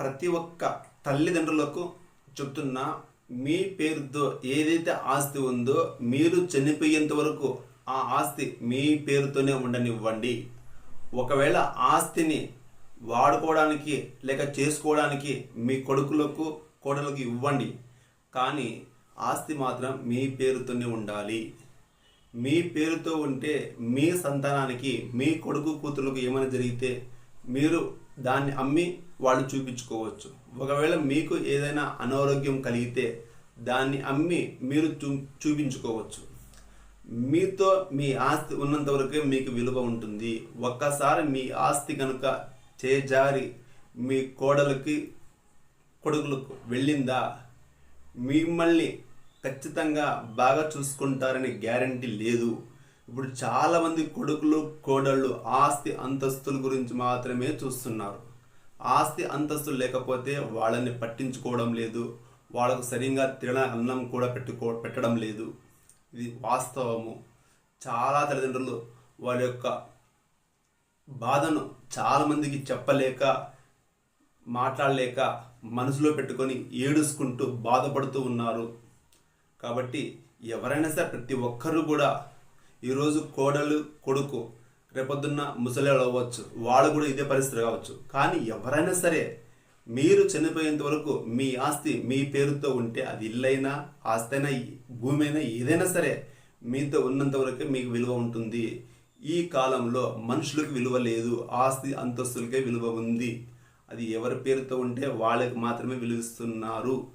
ప్రతి ఒక్క తల్లిదండ్రులకు చెప్తున్నా మీ పేరుతో ఏదైతే ఆస్తి ఉందో మీరు చనిపోయేంత వరకు ఆ ఆస్తి మీ పేరుతోనే ఉండనివ్వండి. ఒకవేళ ఆస్తిని వాడుకోవడానికి లేక చేసుకోవడానికి మీ కొడుకులకు కోడలకు ఇవ్వండి. కానీ ఆస్తి మాత్రం మీ పేరుతోనే ఉండాలి. మీ పేరుతో ఉంటే మీ సంతానానికి మీ కొడుకు కూతురులకు ఏమైనా జరిగితే మీరు దాన్ని అమ్మి వాళ్ళు చూపించుకోవచ్చు. ఒకవేళ మీకు ఏదైనా అనారోగ్యం కలిగితే దాన్ని అమ్మి మీరు చూ చూపించుకోవచ్చు. మీతో మీ ఆస్తి ఉన్నంత వరకే మీకు విలువ ఉంటుంది. ఒక్కసారి మీ ఆస్తి కనుక చేజారి మీ కోడలకి కొడుకులకు వెళ్ళిందా మిమ్మల్ని ఖచ్చితంగా బాగా చూసుకుంటారని గ్యారంటీ లేదు. ఇప్పుడు చాలామంది కొడుకులు కోడళ్ళు ఆస్తి అంతస్తుల గురించి మాత్రమే చూస్తున్నారు. ఆస్తి అంతస్తులు లేకపోతే వాళ్ళని పట్టించుకోవడం లేదు. వాళ్ళకు సరిగా తిన అన్నం కూడా పెట్టుకో పెట్టడం లేదు. ఇది వాస్తవము. చాలా తల్లిదండ్రులు వాళ్ళ యొక్క బాధను చాలామందికి చెప్పలేక మాట్లాడలేక మనసులో పెట్టుకొని ఏడుసుకుంటూ బాధపడుతూ ఉన్నారు. కాబట్టి ఎవరైనా సరే ప్రతి ఒక్కరు కూడా ఈరోజు కోడలు కొడుకు రేపొద్దున్న ముసలేళ్ళు అవ్వచ్చు వాళ్ళు కూడా ఇదే పరిస్థితి కావచ్చు. కానీ ఎవరైనా సరే మీరు చనిపోయేంత వరకు మీ ఆస్తి మీ పేరుతో ఉంటే అది ఇల్లైనా ఆస్తి అయినా భూమి అయినా ఏదైనా సరే మీతో ఉన్నంత వరకే మీకు విలువ ఉంటుంది. ఈ కాలంలో మనుషులకు విలువ లేదు. ఆస్తి అంతస్తులకే విలువ ఉంది. అది ఎవరి పేరుతో ఉంటే వాళ్ళకి మాత్రమే విలువిస్తున్నారు.